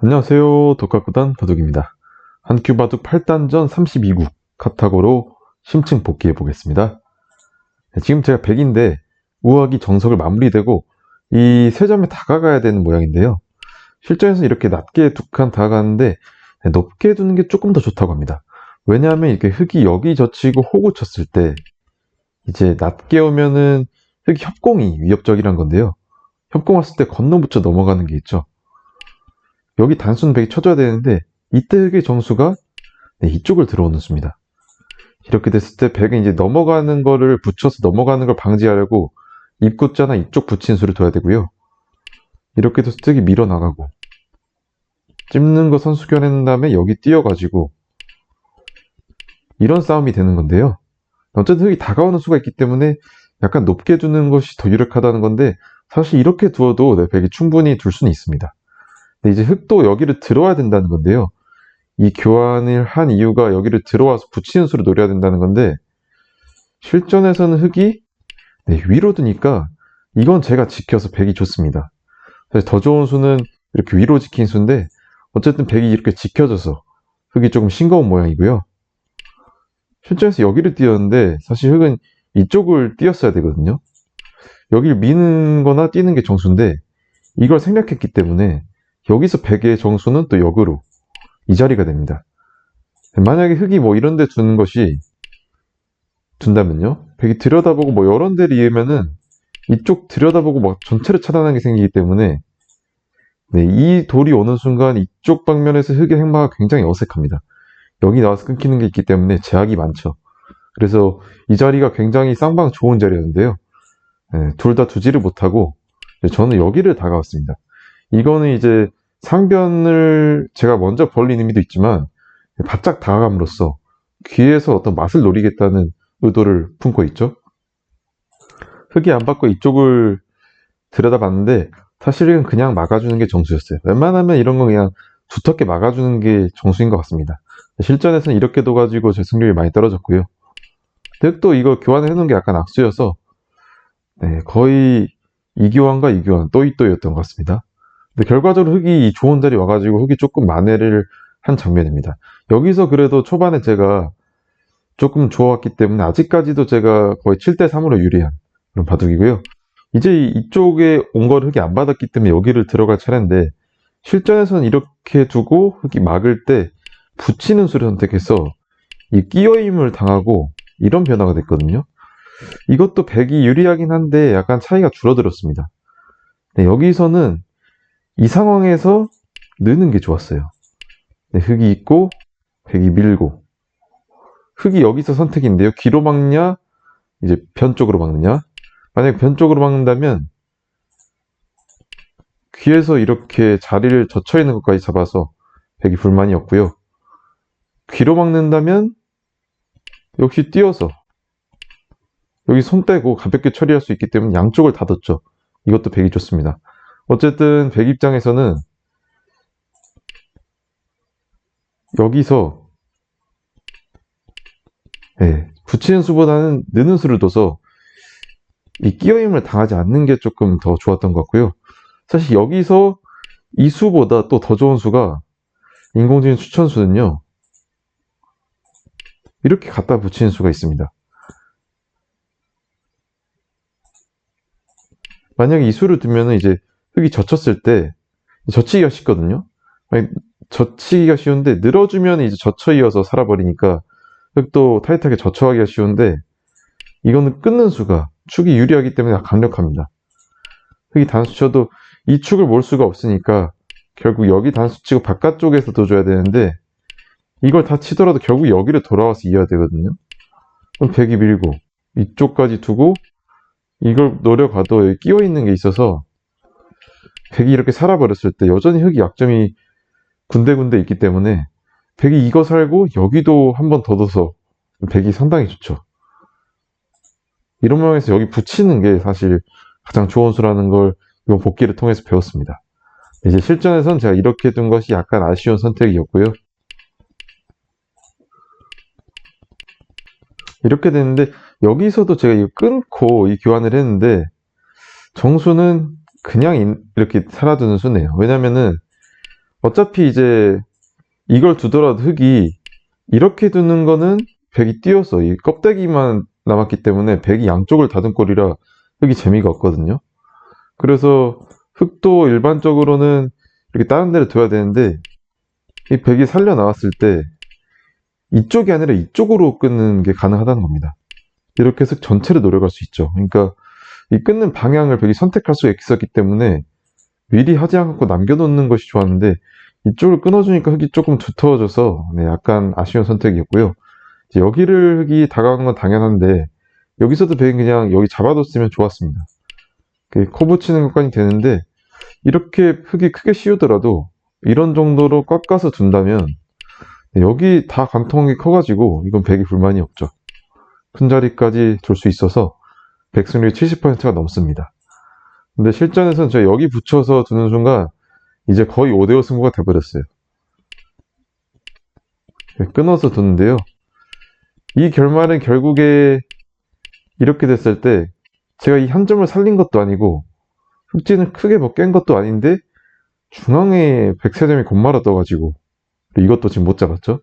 안녕하세요. 독학구단 바둑입니다. 한큐 바둑 8단전 32국 카타고로 심층 복귀해 보겠습니다. 네, 지금 제가 100인데 우악이 정석을 마무리되고 이 세 점에 다가가야 되는 모양인데요. 실전에서 이렇게 낮게 두 칸 다가가는데 네, 높게 두는 게 조금 더 좋다고 합니다. 왜냐하면 이렇게 흙이 여기 젖히고 호구 쳤을 때 이제 낮게 오면은 흙이 협공이 위협적이란 건데요. 협공 왔을 때 건너붙여 넘어가는 게 있죠. 여기 단순 백이 쳐줘야 되는데 이때 흙의 정수가 네, 이쪽을 들어오는 수입니다. 이렇게 됐을 때 백은 이제 넘어가는 거를 붙여서 넘어가는 걸 방지하려고 입구자나 이쪽 붙인 수를 둬야 되고요. 이렇게 돼서 흙이 밀어 나가고 찝는 거 선수 견해낸 다음에 여기 띄어가지고 이런 싸움이 되는 건데요. 어쨌든 흙이 다가오는 수가 있기 때문에 약간 높게 두는 것이 더 유력하다는 건데 사실 이렇게 두어도 네, 백이 충분히 둘 수는 있습니다. 이제 흙도 여기를 들어와야 된다는 건데요. 이 교환을 한 이유가 여기를 들어와서 붙이는 수를 노려야 된다는 건데 실전에서는 흙이 네, 위로 두니까 이건 제가 지켜서 백이 좋습니다. 사실 더 좋은 수는 이렇게 위로 지킨 수인데 어쨌든 백이 이렇게 지켜져서 흙이 조금 싱거운 모양이고요. 실전에서 여기를 띄었는데 사실 흙은 이쪽을 띄었어야 되거든요. 여기를 미는 거나 뛰는 게 정수인데 이걸 생략했기 때문에 여기서 백의 정수는 또 역으로 이 자리가 됩니다. 만약에 흙이 뭐 이런 데 두는 것이 둔다면요. 백이 들여다보고 뭐 여러 데를 이으면은 이쪽 들여다보고 막 전체를 차단하는 게 생기기 때문에 네, 이 돌이 오는 순간 이쪽 방면에서 흙의 행마가 굉장히 어색합니다. 여기 나와서 끊기는 게 있기 때문에 제약이 많죠. 그래서 이 자리가 굉장히 쌍방 좋은 자리였는데요. 네, 둘다 두지를 못하고 저는 여기를 다가왔습니다. 이거는 이제 상변을 제가 먼저 벌린 의미도 있지만 바짝 다가감으로써 귀에서 어떤 맛을 노리겠다는 의도를 품고 있죠. 흙이 안 받고 이쪽을 들여다봤는데 사실은 그냥 막아주는 게 정수였어요. 웬만하면 이런 건 그냥 두텁게 막아주는 게 정수인 것 같습니다. 실전에서는 이렇게 둬가지고 제 승률이 많이 떨어졌고요. 흙도 이거 교환을 해놓은 게 약간 악수여서 네, 거의 이교환과 이교환 또이또이였던 것 같습니다. 근데 결과적으로 흙이 좋은 자리 와가지고 흙이 조금 만회를 한 장면입니다. 여기서 그래도 초반에 제가 조금 좋았기 때문에 아직까지도 제가 거의 7대3으로 유리한 그런 바둑이고요. 이제 이쪽에 온 걸 흙이 안 받았기 때문에 여기를 들어갈 차례인데 실전에서는 이렇게 두고 흙이 막을 때 붙이는 수를 선택해서 이 끼어임을 당하고 이런 변화가 됐거든요. 이것도 백이 유리하긴 한데 약간 차이가 줄어들었습니다. 네, 여기서는 이 상황에서 느는 게 좋았어요. 네, 흙이 있고 백이 밀고 흙이 여기서 선택인데요. 귀로 막냐 이제 변 쪽으로 막느냐 만약에 변 쪽으로 막는다면 귀에서 이렇게 자리를 젖혀 있는 것까지 잡아서 백이 불만이 없고요. 귀로 막는다면 역시 띄어서 여기 손 떼고 가볍게 처리할 수 있기 때문에 양쪽을 닫았죠. 이것도 백이 좋습니다. 어쨌든 백 입장에서는 여기서 네, 붙이는 수보다는 느는 수를 둬서 이 끼어임을 당하지 않는 게 조금 더 좋았던 것 같고요. 사실 여기서 이 수보다 또 더 좋은 수가 인공지능 추천수는요. 이렇게 갖다 붙이는 수가 있습니다. 만약에 이 수를 두면은 이제 흙이 젖혔을 때 젖히기가 쉽거든요. 젖히기가 쉬운데 늘어주면 이제 젖혀 이어서 살아버리니까 흙도 타이트하게 젖혀가기가 쉬운데 이거는 끊는 수가 축이 유리하기 때문에 강력합니다. 흙이 단수 쳐도 이 축을 몰 수가 없으니까 결국 여기 단수 치고 바깥쪽에서 둬줘야 되는데 이걸 다 치더라도 결국 여기를 돌아와서 이어야 되거든요. 그럼 백이 밀고 이쪽까지 두고 이걸 노려가도 끼어 있는 게 있어서 백이 이렇게 살아버렸을 때 여전히 흙이 약점이 군데군데 있기 때문에 백이 이거 살고 여기도 한 번 더 둬서 백이 상당히 좋죠. 이런 모양에서 여기 붙이는 게 사실 가장 좋은 수라는 걸 이번 복귀를 통해서 배웠습니다. 이제 실전에선 제가 이렇게 둔 것이 약간 아쉬운 선택이었고요. 이렇게 됐는데 여기서도 제가 이거 끊고 이 교환을 했는데 정수는 그냥 이렇게 살아두는 수네요. 왜냐면은 어차피 이제 이걸 두더라도 흙이 이렇게 두는 거는 백이 띄어서 이 껍데기만 남았기 때문에 백이 양쪽을 닫은 꼴이라 흙이 재미가 없거든요. 그래서 흙도 일반적으로는 이렇게 다른 데를 둬야 되는데 이 백이 살려 나왔을 때 이쪽이 아니라 이쪽으로 끊는 게 가능하다는 겁니다. 이렇게 해서 전체를 노려갈 수 있죠. 그러니까 이 끊는 방향을 백이 선택할 수가 있었기 때문에 미리 하지 않고 남겨놓는 것이 좋았는데 이쪽을 끊어주니까 흙이 조금 두터워져서 네, 약간 아쉬운 선택이었고요. 여기를 흙이 다가오는 건 당연한데 여기서도 백이 그냥 여기 잡아뒀으면 좋았습니다. 그코 붙이는 것까지 되는데 이렇게 흙이 크게 씌우더라도 이런 정도로 깎아서 둔다면 네, 여기 다 관통이 커가지고 이건 백이 불만이 없죠. 큰 자리까지 둘 수 있어서 백승률이 70%가 넘습니다. 근데 실전에서는 제가 여기 붙여서 두는 순간 이제 거의 5대5 승부가 돼버렸어요. 네, 끊어서 두는데요. 이 결말은 결국에 이렇게 됐을 때 제가 이 한 점을 살린 것도 아니고 흑진을 크게 뭐 깬 것도 아닌데 중앙에 백세점이 곧말아 떠가지고 이것도 지금 못 잡았죠.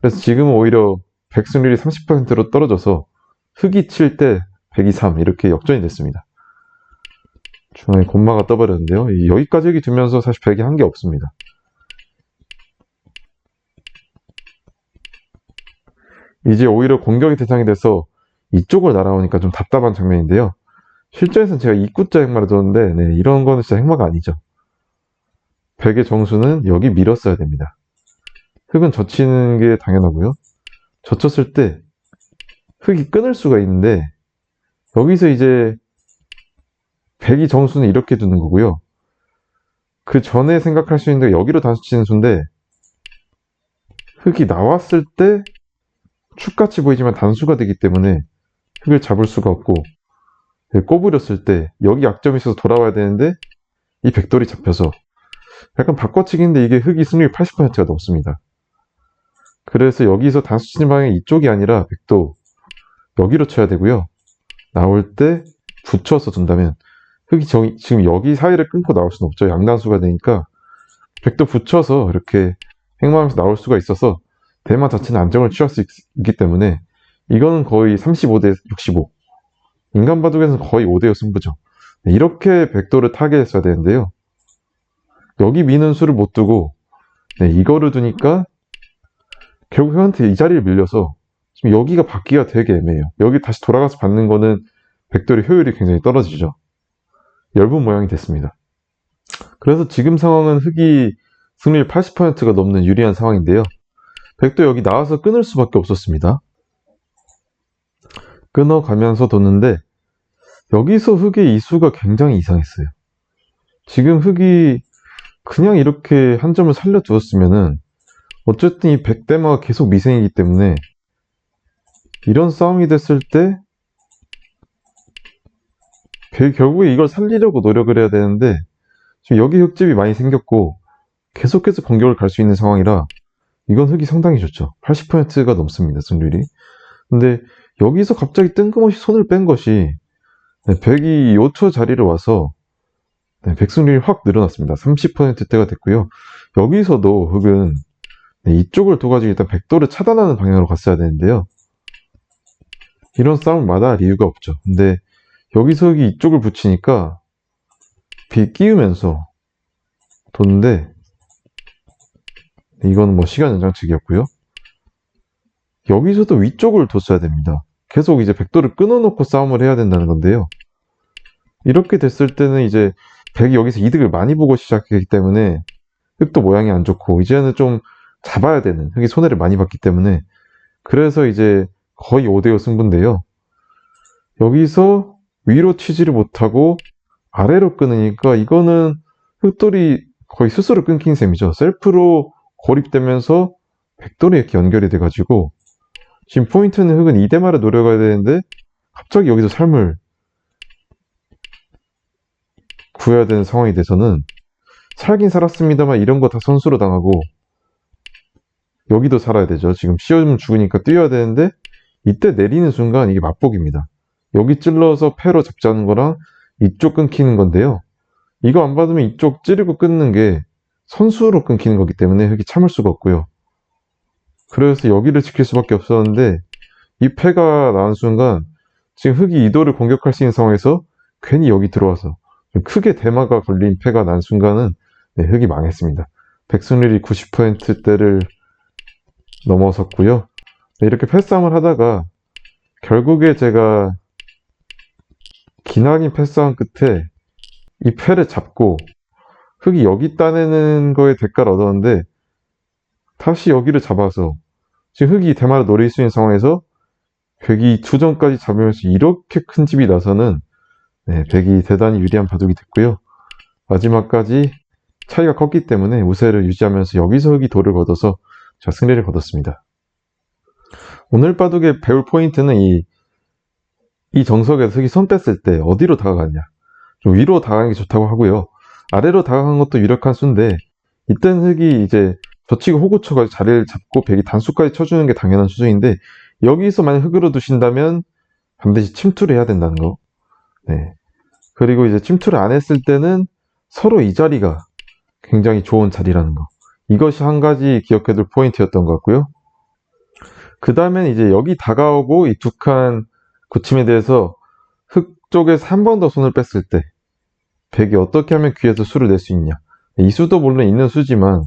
그래서 지금은 오히려 백승률이 30%로 떨어져서 흑이 칠 때 102, 3 이렇게 역전이 됐습니다. 중앙에 곤마가 떠버렸는데요. 이 여기까지 흙이 두면서 사실 백이 한 게 없습니다. 이제 오히려 공격의 대상이 돼서 이쪽을 날아오니까 좀 답답한 장면인데요. 실전에서는 제가 입구자 행마를 뒀는데 네, 이런 거는 진짜 행마가 아니죠. 백의 정수는 여기 밀었어야 됩니다. 흙은 젖히는 게 당연하고요. 젖혔을 때 흙이 끊을 수가 있는데 여기서 이제 백이 정수는 이렇게 두는 거고요. 그 전에 생각할 수 있는 게 여기로 단수 치는 수인데 흙이 나왔을 때 축같이 보이지만 단수가 되기 때문에 흙을 잡을 수가 없고 꼬부렸을 때 여기 약점이 있어서 돌아와야 되는데 이 백돌이 잡혀서 약간 바꿔치기인데 이게 흙이 승률 80%가 넘습니다. 그래서 여기서 단수 치는 방향이 이쪽이 아니라 백도 여기로 쳐야 되고요. 나올 때 붙여서 둔다면 흙이 정, 지금 여기 사이를 끊고 나올 수는 없죠. 양단수가 되니까 백도 붙여서 이렇게 행마하면서 나올 수가 있어서 대마 자체는 안정을 취할 수 있, 기 때문에 이거는 거의 35대 65 인간 바둑에서는 거의 5대 5 승부죠. 네, 이렇게 백도를 타게 했어야 되는데요. 여기 미는 수를 못 두고 네, 이거를 두니까 결국 형한테 이 자리를 밀려서 지금 여기가 받기가 되게 애매해요. 여기 다시 돌아가서 받는 거는 백돌의 효율이 굉장히 떨어지죠. 얇은 모양이 됐습니다. 그래서 지금 상황은 흑이 승률 80%가 넘는 유리한 상황인데요. 백도 여기 나와서 끊을 수밖에 없었습니다. 끊어가면서 뒀는데 여기서 흑의 이수가 굉장히 이상했어요. 지금 흑이 그냥 이렇게 한 점을 살려두었으면은 어쨌든 이 백대마가 계속 미생이기 때문에 이런 싸움이 됐을 때 결국에 이걸 살리려고 노력을 해야 되는데 지금 여기 흙집이 많이 생겼고 계속해서 공격을 갈 수 있는 상황이라 이건 흙이 상당히 좋죠. 80%가 넘습니다. 승률이. 근데 여기서 갑자기 뜬금없이 손을 뺀 것이 네, 백이 5초 자리를 와서 네, 백승률이 확 늘어났습니다. 30%대가 됐고요. 여기서도 흙은 네, 이쪽을 둬가지고 일단 백도를 차단하는 방향으로 갔어야 되는데요. 이런 싸움을 마다할 이유가 없죠. 근데 여기서 흙이 이쪽을 붙이니까 비 끼우면서 뒀는데 이거는 뭐 시간 연장치기였고요. 여기서도 위쪽을 뒀어야 됩니다. 계속 이제 백도를 끊어놓고 싸움을 해야 된다는 건데요. 이렇게 됐을 때는 이제 백이 여기서 이득을 많이 보고 시작했기 때문에 흙도 모양이 안 좋고 이제는 좀 잡아야 되는 흙이 손해를 많이 봤기 때문에 그래서 이제 거의 5대5 승부인데요. 여기서 위로 치지를 못하고 아래로 끊으니까 이거는 흙돌이 거의 스스로 끊긴 셈이죠. 셀프로 고립되면서 백돌이 이렇게 연결이 돼가지고 지금 포인트는 흙은 이대마를 노려가야 되는데 갑자기 여기서 삶을 구해야 되는 상황이 돼서는 살긴 살았습니다만 이런 거 다 선수로 당하고 여기도 살아야 되죠. 지금 씌어주면 죽으니까 뛰어야 되는데 이때 내리는 순간 이게 맛복입니다. 여기 찔러서 패로 잡자는 거랑 이쪽 끊기는 건데요. 이거 안 받으면 이쪽 찌르고 끊는 게 선수로 끊기는 거기 때문에 흙이 참을 수가 없고요. 그래서 여기를 지킬 수밖에 없었는데 이 패가 나온 순간 지금 흙이 이도를 공격할 수 있는 상황에서 괜히 여기 들어와서 좀 크게 대마가 걸린 패가 난 순간은 네, 흙이 망했습니다. 백승률이 90%대를 넘어섰고요. 네, 이렇게 패싸움을 하다가 결국에 제가 기나긴 패싸움 끝에 이 패를 잡고 흙이 여기 따내는 거에 대가를 얻었는데 다시 여기를 잡아서 지금 흙이 대마를 노릴 수 있는 상황에서 백이 투점까지 잡으면서 이렇게 큰 집이 나서는 네, 백이 대단히 유리한 바둑이 됐고요. 마지막까지 차이가 컸기 때문에 우세를 유지하면서 여기서 흙이 돌을 걷어서 자 승리를 거뒀습니다. 오늘 바둑의 배울 포인트는 이, 이 정석에서 흙이 손 뺐을 때 어디로 다가갔냐. 좀 위로 다가가는 게 좋다고 하고요. 아래로 다가간 것도 유력한 수인데 이땐 흙이 이제 젖히고 호구 쳐가지고 자리를 잡고 백이 단수까지 쳐주는 게 당연한 수준인데 여기서 만약 흙으로 두신다면 반드시 침투를 해야 된다는 거. 네. 그리고 이제 침투를 안 했을 때는 서로 이 자리가 굉장히 좋은 자리라는 거. 이것이 한 가지 기억해둘 포인트였던 것 같고요. 그 다음엔 이제 여기 다가오고 이 두 칸 고침에 대해서 흙 쪽에서 한 번 더 손을 뺐을 때 백이 어떻게 하면 귀에서 수를 낼 수 있냐. 이 수도 물론 있는 수지만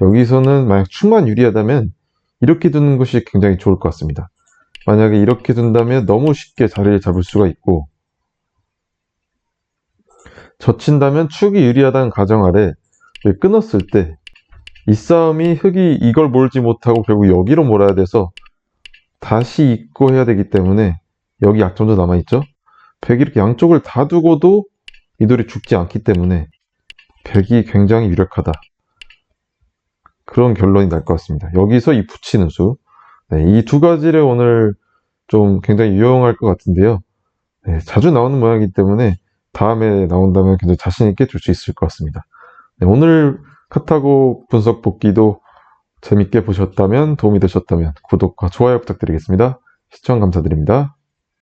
여기서는 만약 충만 유리하다면 이렇게 두는 것이 굉장히 좋을 것 같습니다. 만약에 이렇게 둔다면 너무 쉽게 자리를 잡을 수가 있고 젖힌다면 축이 유리하다는 가정 아래 끊었을 때 이 싸움이 흙이 이걸 몰지 못하고 결국 여기로 몰아야 돼서 다시 입고 해야 되기 때문에 여기 약점도 남아있죠. 백이 이렇게 양쪽을 다 두고도 이 돌이 죽지 않기 때문에 백이 굉장히 유력하다. 그런 결론이 날 것 같습니다. 여기서 이 붙이는 수. 네, 이두 가지를 오늘 좀 굉장히 유용할 것 같은데요. 네, 자주 나오는 모양이기 때문에 다음에 나온다면 굉장히 자신있게 줄 수 있을 것 같습니다. 네, 오늘 카타고 분석 복기도 재밌게 보셨다면 도움이 되셨다면 구독과 좋아요 부탁드리겠습니다. 시청 감사드립니다.